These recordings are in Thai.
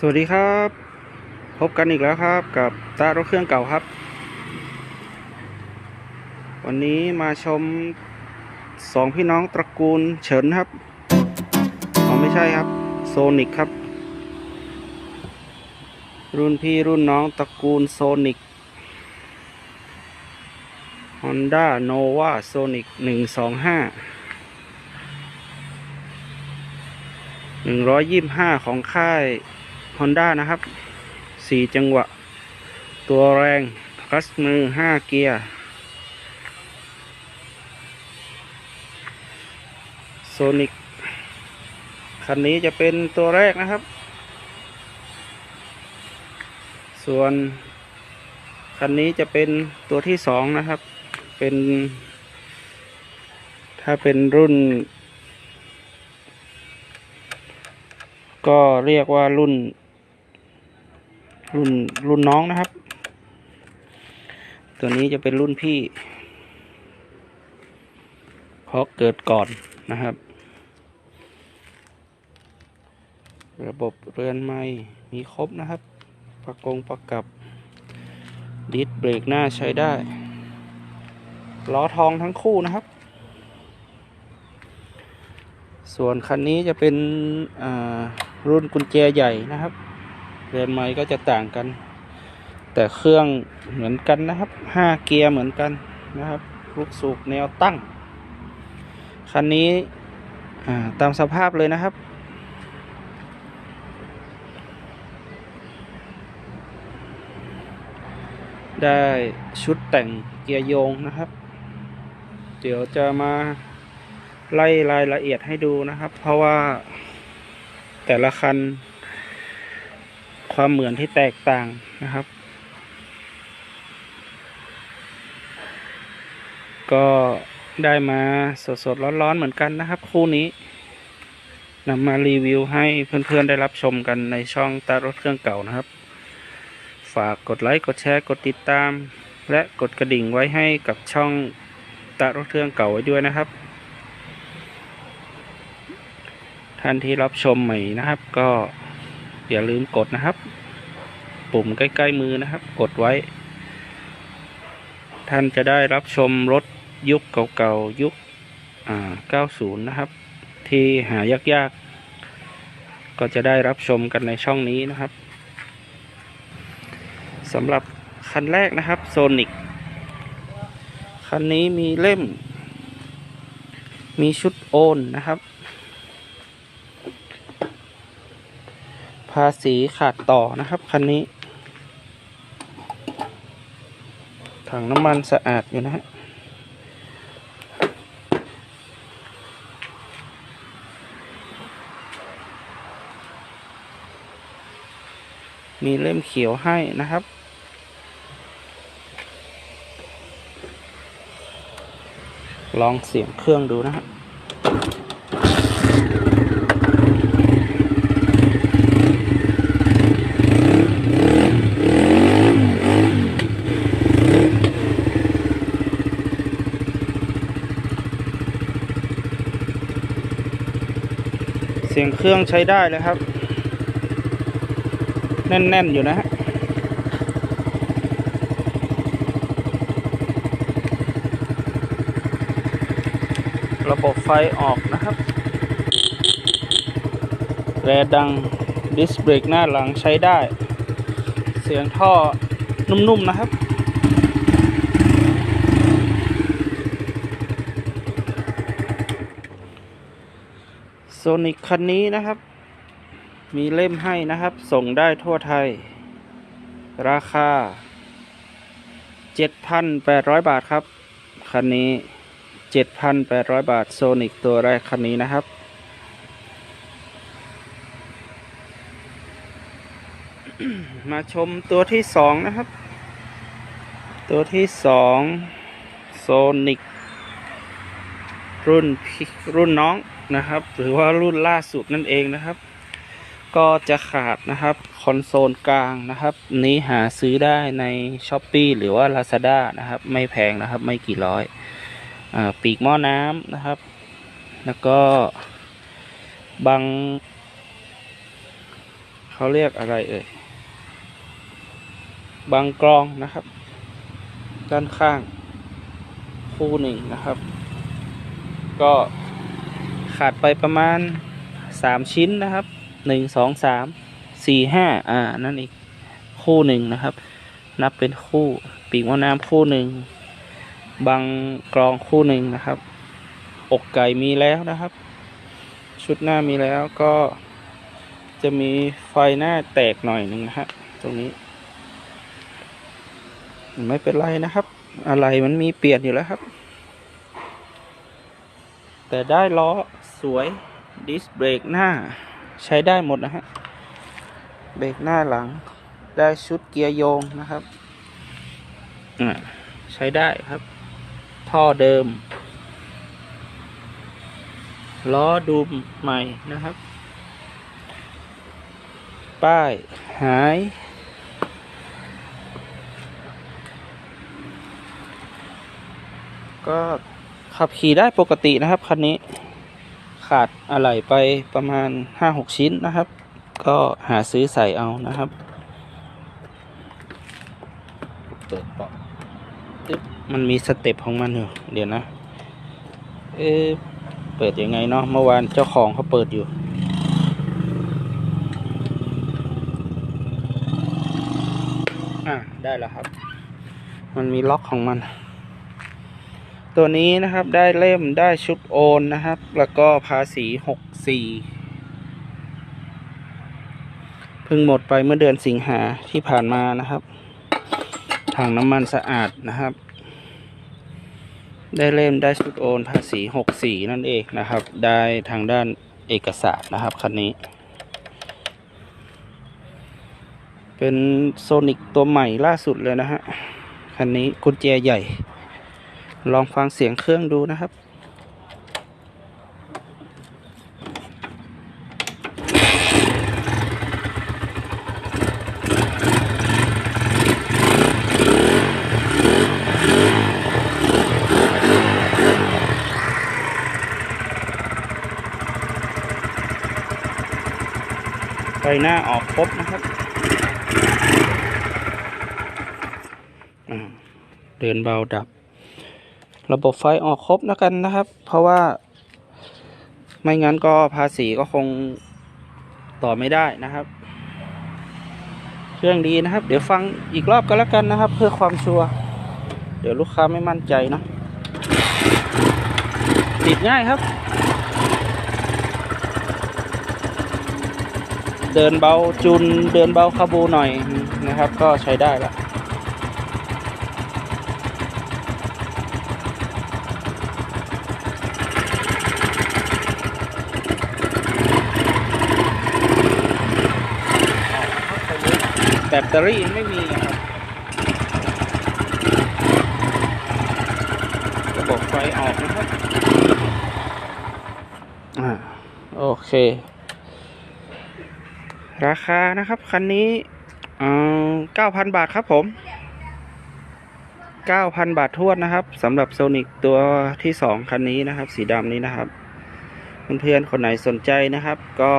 สวัสดีครับ พบกันอีกแล้วครับ กับตารถเครื่องเก่าครับ วันนี้มาชมสองพี่น้องตระกูลเฉินครับอ๋อไม่ใช่ครับ โซนิกครับ รุ่นพี่รุ่นน้องตระกูลโซนิก Honda Nova Sonic 125 125ของค่าย Honda นะครับสี่จังหวะ ตัวแรงคลัสมือห้าเกียร์ โซนิกคันนี้จะเป็นตัวแรกนะครับ ส่วน คันนี้จะเป็นตัวที่สองนะครับ เป็น ถ้าเป็นรุ่น ก็เรียกว่ารุ่น รุ่นรุ่นน้องนะครับ ตัวนี้จะเป็นรุ่นพี่เพราะเกิดก่อนนะครับ ระบบเรือนไม้มีครบนะครับ ประกงประกับ ดิสเบรกหน้าใช้ได้ล้อทองทั้งคู่นะครับ ส่วนคันนี้จะเป็นรุ่นกุญแจใหญ่นะครับ เรือนไม้ก็จะต่างกัน แต่เครื่องเหมือนกันนะครับห้าเกียร์เหมือนกันนะครับ ลูกสูบแนวตั้ง คันนี้ตามสภาพเลยนะครับ ได้ชุดแต่งเกียร์โยงนะครับ เดี๋ยวจะมาไล่รายละเอียดให้ดูนะครับ เพราะว่าแต่ละคัน ความเหมือนที่แตกต่างนะครับ ก็ได้มาสดๆร้อนๆเหมือนกันนะครับ คู่นี้นำมารีวิวให้เพื่อนๆ ได้รับชมกันในช่องตารถเครื่องเก่านะครับ ฝากกดไลค์กดแชร์กดติดตาม และกดกระดิ่งไว้ให้กับช่องตารถเครื่องเก่าไว้ด้วยนะครับท่านที่รับชมใหม่นะครับก็ อย่าลืมกดนะครับ ปุ่มใกล้ๆมือนะครับ กดไว้ ท่านจะได้รับชมรถยุคเก่าๆยุคอ่า90 นะครับ ที่หายากๆ ก็จะได้รับชมกันในช่องนี้นะครับสำหรับคันแรกนะครับโซนิกคันนี้มีเล่ม มีชุดโอนนะครับาษีขาดต่อนะครับ คันนี้ ถังน้ำมันสะอาดอยู่นะฮะมีเล่มเขียวให้นะครับ ลองเสียงเครื่องดูนะฮะเเครื่องใช้ได้เลยครับ แน่น ๆ อยู่นะฮะระบบไฟออกนะครับ แรดังดิสเบรกหน้าหลังใช้ได้ เสียงท่อนุ่ม ๆ นะครับ นิกคันนี้นะครับ มีเล่มให้นะครับ ส่งได้ทั่วไทย ราคา 7,800 บาทครับ คันนี้ 7,800 บาทโซนิกตัวแรกคันนี้นะครับมาชมตัวที่สองนะครับ ตัวที่สองโซนิกรุ่นรุ่นน้อง นะครับ หรือว่ารุ่นล่าสุดนั่นเองนะครับ ก็จะขาดนะครับคอนโซลกลางนะครับ นี้หาซื้อได้ใน s h อ p e e หรือว่า Lazada นะครับ ไม่แพงนะครับ ไม่กี่ร้อยอปีกหม้อน้ำนะครับ แล้วก็บังเขาเรียกอะไรเอ่ยบางกรองนะครับ ด้านข้างคู่หนึ่งนะครับ ก็ ขาดไปประมาณสามชิ้นนะครับหนึ่งสองสามสี่ห้าอ่านั่นอีกคู่หนึ่งนะครับ นับเป็นคู่ปีกมะน้ำคู่หนึ่งบางกรองคู่หนึ่งนะครับ อกไก่มีแล้วนะครับ ชุดหน้ามีแล้วก็จะมีไฟหน้าแตกหน่อยหนึ่งนะฮะตรงนี้ ไม่เป็นไรนะครับ อะไรมันมีเปลี่ยนอยู่แล้วครับ แต่ได้ล้อสวยดิสเบรกหน้า ใช้ได้หมดนะฮะ เบรกหน้าหลัง ได้ชุดเกียร์โยงนะครับอ่าใช้ได้ครับ ท่อเดิม ล้อดูมใหม่นะครับ ป้ายหาย ก็ ขับขี่ได้ปกตินะครับคันนี้ขาดอะไหล่ไปประมาณห้าหกชิ้นนะครับ ก็หาซื้อใส่เอานะครับ เปิดปาะตึ๊บมันมีสเต็ปของมันอยู่เดี๋ยวนะ เอ๊ะเปิดยังไงเนาะเมื่อวานเจ้าของเขาเปิดอยู่อะได้แล้วครับ มันมีล็อกของมัน ตัวนี้นะครับได้เล่มได้ชุดโอนนะครับ แล้วก็ภาษีหกสี่เพิ่งหมดไปเมื่อเดือนสิงหาที่ผ่านมานะครับถังน้ำมันสะอาดนะครับ ได้เล่มได้ชุดโอนภาษีหกสี่นั่นเองนะครับ ได้ทางด้านเอกสารนะครับคันนี้ เป็นโซนิกตัวใหม่ล่าสุดเลยนะฮะคันนี้กุญแจใหญ่ ลองฟังเสียงเครื่องดูนะครับไฟหน้าออกครบนะครับอ่าเดินเบาดับ ระบบไฟออกครบนะกันนะครับ เพราะว่า ไม่งั้นก็ภาษีก็คงต่อไม่ได้นะครับ เครื่องดีนะครับ เดี๋ยวฟังอีกรอบก็แล้วกันนะครับ เพื่อความชัวร์เดี๋ยวลูกค้าไม่มั่นใจเนอะติดง่ายครับ เดินเบาจุนเดินเบาคาบูหน่อยนะครับ ก็ใช้ได้ละ แบตเตอรี่ไม่มีนะครับระบบไฟออกนะครับอ่าโอเค ราคานะครับ คันนี้เก้าพันบาทครับผมเก้าพันบาททวนนะครับสำหรับโซนิกตัวที่สองคันนี้นะครับ สีดำนี้นะครับ เพื่อนๆคนไหนสนใจนะครับ ก็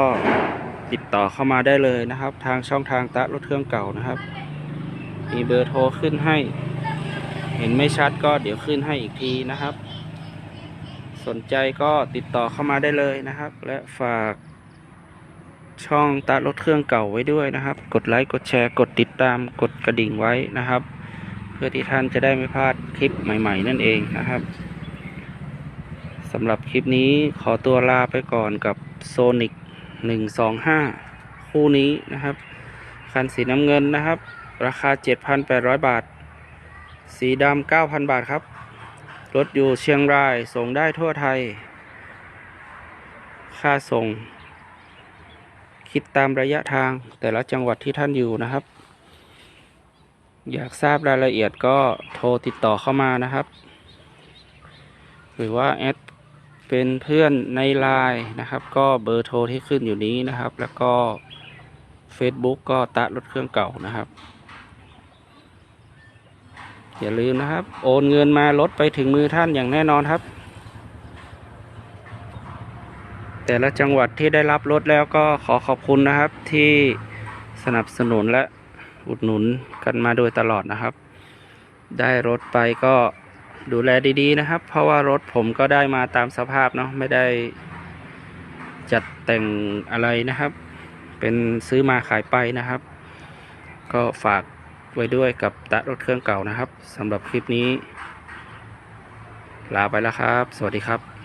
ติดต่อเข้ามาได้เลยนะครับ ทางช่องทางตะรถเครื่องเก่านะครับ มีเบอร์โทรขึ้นให้ เห็นไม่ชัดก็เดี๋ยวขึ้นให้อีกทีนะครับ สนใจก็ติดต่อเข้ามาได้เลยนะครับ และฝากช่องตะรถเครื่องเก่าไว้ด้วยนะครับ กดไลค์กดแชร์กดติดตามกดกระดิ่งไว้นะครับ เพื่อที่ท่านจะได้ไม่พลาดคลิปใหม่ ๆ นั่นเองนะครับสำหรับคลิปนี้ขอตัวลาไปก่อนกับโซนิก Sonic 125คู่นี้นะครับ คันสีน้ำเงินนะครับ ราคา7,800บาท สีดำ9,000บาทครับ รถอยู่เชียงรายส่งได้ทั่วไทย ค่าส่ง คิดตามระยะทางแต่ละจังหวัดที่ท่านอยู่นะครับ อยากทราบรายละเอียดก็โทรติดต่อเข้ามานะครับ หรือว่าแอด เป็นเพื่อนในไลน์นะครับ ก็เบอร์โทรที่ขึ้นอยู่นี้นะครับ แล้วก็ Facebook ก็ตะรถเครื่องเก่านะครับ อย่าลืมนะครับ โอนเงินมารถไปถึงมือท่านอย่างแน่นอนครับ แต่ละจังหวัดที่ได้รับรถแล้วก็ขอขอบคุณนะครับที่สนับสนุนและอุดหนุนกันมาโดยตลอดนะครับ ได้รถไปก็ ดูแลดีๆนะครับ เพราะว่ารถผมก็ได้มาตามสภาพเนาะไม่ได้จัดแต่งอะไรนะครับ เป็นซื้อมาขายไปนะครับ ก็ฝากไว้ด้วยกับตะรถเครื่องเก่านะครับสำหรับคลิปนี้ ลาไปแล้วครับ สวัสดีครับ